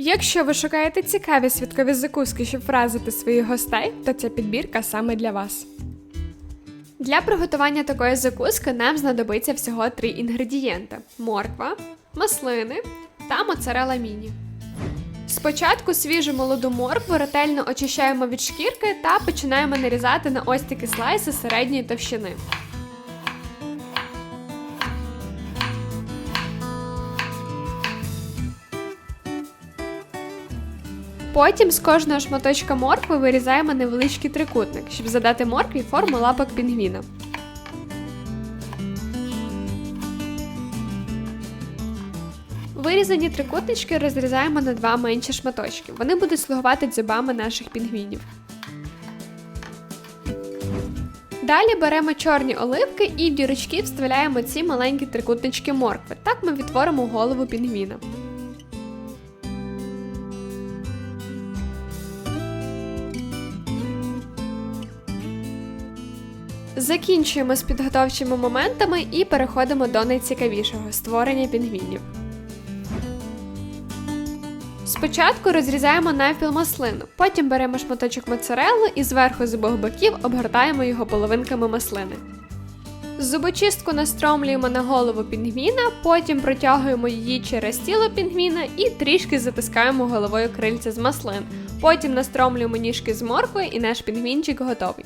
Якщо ви шукаєте цікаві святкові закуски, щоб вразити своїх гостей, то ця підбірка саме для вас. Для приготування такої закуски нам знадобиться всього три інгредієнти: морква, маслини та моцарела міні. Спочатку свіжу молоду моркву ретельно очищаємо від шкірки та починаємо нарізати на ось такі слайси середньої товщини. Потім з кожного шматочка моркви вирізаємо невеличкий трикутник, щоб задати моркві форму лапок пінгвіна. Вирізані трикутнички розрізаємо на два менші шматочки. Вони будуть слугувати дзьобами наших пінгвінів. Далі беремо чорні оливки і в дірочки вставляємо ці маленькі трикутнички моркви. Так ми відтворимо голову пінгвіна. Закінчуємо з підготовчими моментами і переходимо до найцікавішого створення пінгвінів. Спочатку розрізаємо навпіл маслину, потім беремо шматочок моцарелли і зверху з обох боків обгортаємо його половинками маслини. Зубочистку настромлюємо на голову пінгвіна, потім протягуємо її через тіло пінгвіна і трішки затискаємо головою крильця з маслин. Потім настромлюємо ніжки з моркви і наш пінгвінчик готовий.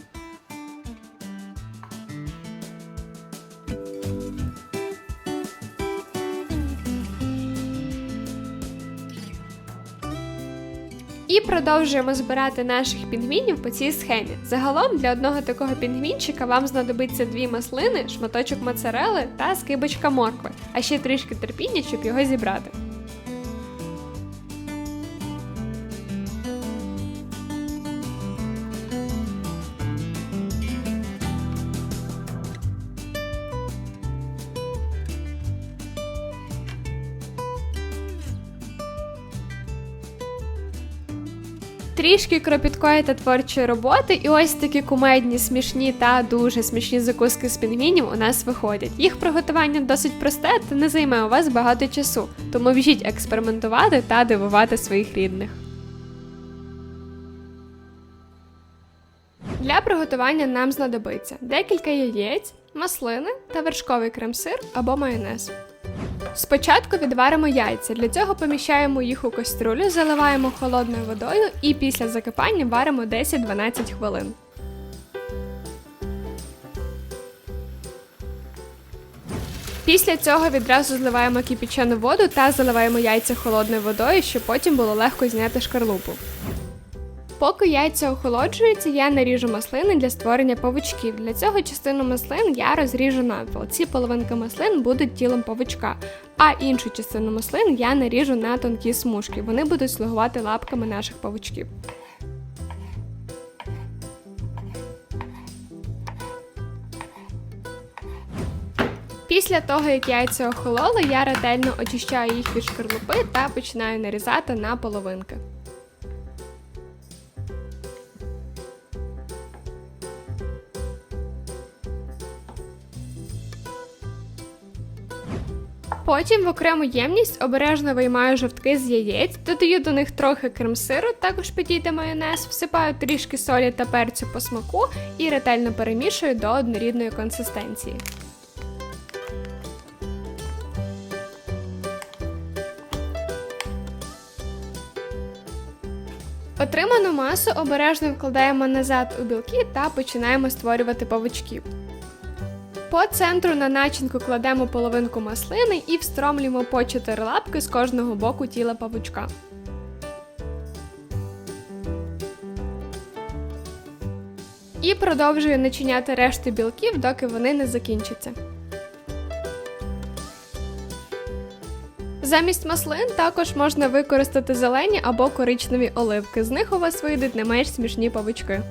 І продовжуємо збирати наших пінгвінів по цій схемі. Загалом для одного такого пінгвінчика вам знадобиться дві маслини, шматочок моцарели та скибочка моркви, а ще трішки терпіння, щоб його зібрати. Трішки кропіткої та творчої роботи, і ось такі кумедні, смішні та дуже смішні закуски з пінгвінів у нас виходять. Їх приготування досить просте та не займе у вас багато часу, тому біжіть експериментувати та дивувати своїх рідних. Для приготування нам знадобиться декілька яєць, маслини та вершковий крем-сир або майонез. Спочатку відваримо яйця. Для цього поміщаємо їх у каструлю, заливаємо холодною водою і після закипання варимо 10-12 хвилин. Після цього відразу зливаємо кипячену воду та заливаємо яйця холодною водою, щоб потім було легко зняти шкарлупу. Поки яйця охолоджуються, я наріжу маслини для створення павучків. Для цього частину маслин я розріжу навпіл. Ці половинки маслин будуть тілом павучка, а іншу частину маслин я наріжу на тонкі смужки. Вони будуть слугувати лапками наших павучків. Після того, як яйця охололи, я ретельно очищаю їх від шкарлупи та починаю нарізати на половинки. Потім в окрему ємність обережно виймаю жовтки з яєць, додаю до них трохи крем-сиру, також підійде майонез, всипаю трішки солі та перцю по смаку і ретельно перемішую до однорідної консистенції. Отриману масу обережно вкладаємо назад у білки та починаємо створювати павучків. По центру на начинку кладемо половинку маслини і встромлюємо по 4 лапки з кожного боку тіла павучка. І продовжую начиняти решту білків, доки вони не закінчаться. Замість маслин також можна використати зелені або коричневі оливки. З них у вас вийдуть не менш смішні павучки.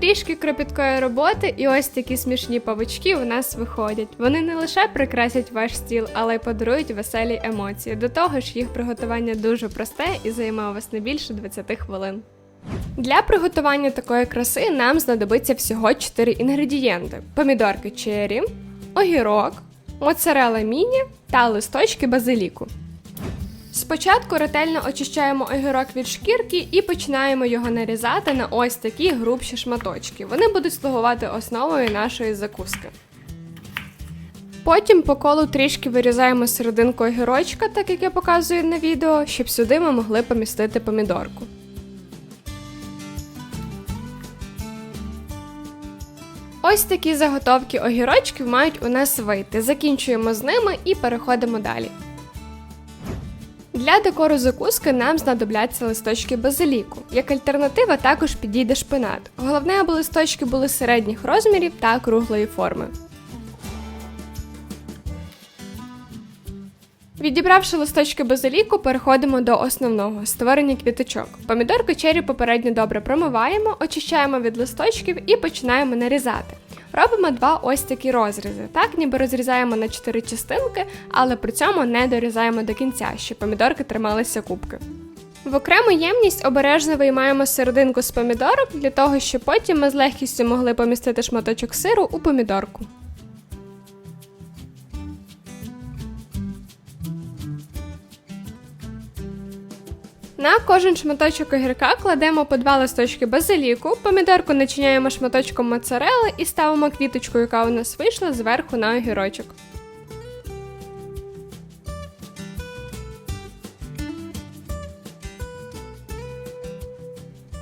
Трішки кропіткої роботи, і ось такі смішні павучки у нас виходять. Вони не лише прикрасять ваш стіл, але й подарують веселі емоції. До того ж, їх приготування дуже просте і займає у вас не більше 20 хвилин. Для приготування такої краси нам знадобиться всього 4 інгредієнти: помідорки черрі, огірок, моцарела міні та листочки базиліку. Спочатку ретельно очищаємо огірок від шкірки і починаємо його нарізати на ось такі грубші шматочки. Вони будуть слугувати основою нашої закуски. Потім по колу трішки вирізаємо серединку огірочка, так як я показую на відео, щоб сюди ми могли помістити помідорку. Ось такі заготовки огірочків мають у нас вийти. Закінчуємо з ними і переходимо далі. Для декору закуски нам знадобляться листочки базиліку. Як альтернатива також підійде шпинат. Головне, аби листочки були середніх розмірів та круглої форми. Відібравши листочки базиліку, переходимо до основного створення квіточок. Помідорки чері попередньо добре промиваємо, очищаємо від листочків і починаємо нарізати. Робимо два ось такі розрізи, так ніби розрізаємо на 4 частинки, але при цьому не дорізаємо до кінця, щоб помідорки трималися кубки. В окрему ємність обережно виймаємо серединку з помідорок для того, щоб потім ми з легкістю могли помістити шматочок сиру у помідорку. На кожен шматочок огірка кладемо по два листочки базиліку, помідорку начиняємо шматочком моцарели і ставимо квіточку, яка у нас вийшла, зверху на огірочок.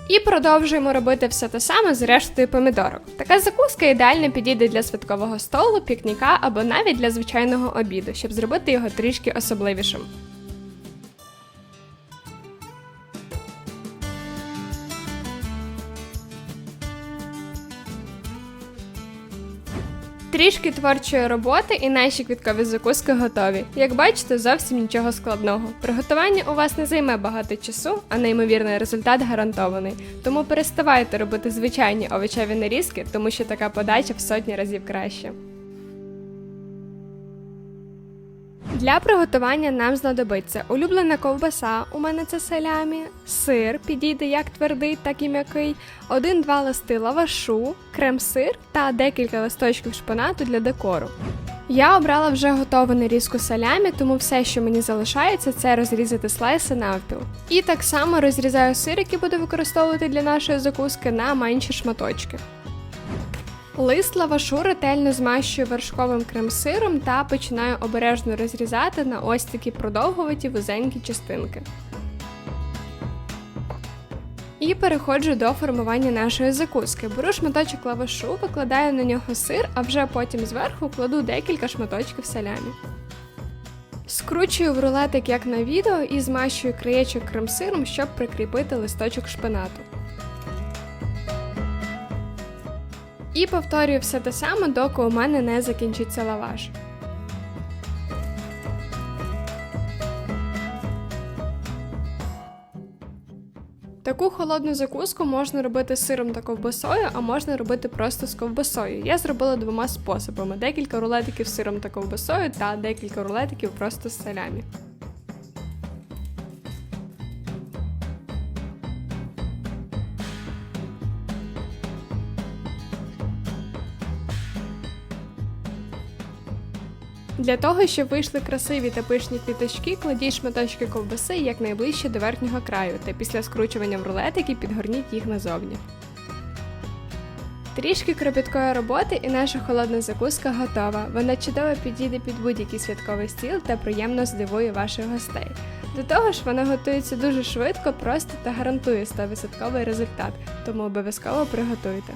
І продовжуємо робити все те саме з рештою помідорок. Така закуска ідеально підійде для святкового столу, пікніка або навіть для звичайного обіду, щоб зробити його трішки особливішим. Трішки творчої роботи і наші квіткові закуски готові. Як бачите, зовсім нічого складного. Приготування у вас не займе багато часу, а неймовірний результат гарантований. Тому переставайте робити звичайні овочеві нарізки, тому що така подача в сотні разів краще. Для приготування нам знадобиться улюблена ковбаса, у мене це салямі, сир, підійде як твердий, так і м'який, один-два листи лавашу, крем-сир та декілька листочків шпинату для декору. Я обрала вже готову нарізку салямі, тому все, що мені залишається, це розрізати слайси навпіл. І так само розрізаю сир, який буду використовувати для нашої закуски, на менші шматочки. Лист лавашу ретельно змащую вершковим крем-сиром та починаю обережно розрізати на ось такі продовгуваті вузенькі частинки. І переходжу до формування нашої закуски. Беру шматочок лавашу, викладаю на нього сир, а вже потім зверху кладу декілька шматочків салямі. Скручую в рулетик, як на відео, і змащую краєчок крем-сиром, щоб прикріпити листочок шпинату. І повторюю все те саме, доки у мене не закінчиться лаваш. Таку холодну закуску можна робити з сиром та ковбасою, а можна робити просто з ковбасою. Я зробила двома способами: декілька рулетиків з сиром та ковбасою та декілька рулетиків просто з салямі. Для того, щоб вийшли красиві та пишні квіточки, кладіть шматочки ковбаси якнайближче до верхнього краю, та після скручування в рулетики підгорніть їх назовні. Трішки кропіткої роботи і наша холодна закуска готова. Вона чудово підійде під будь-який святковий стіл та приємно здивує ваших гостей. До того ж, вона готується дуже швидко, просто та гарантує 100% результат, тому обов'язково приготуйте.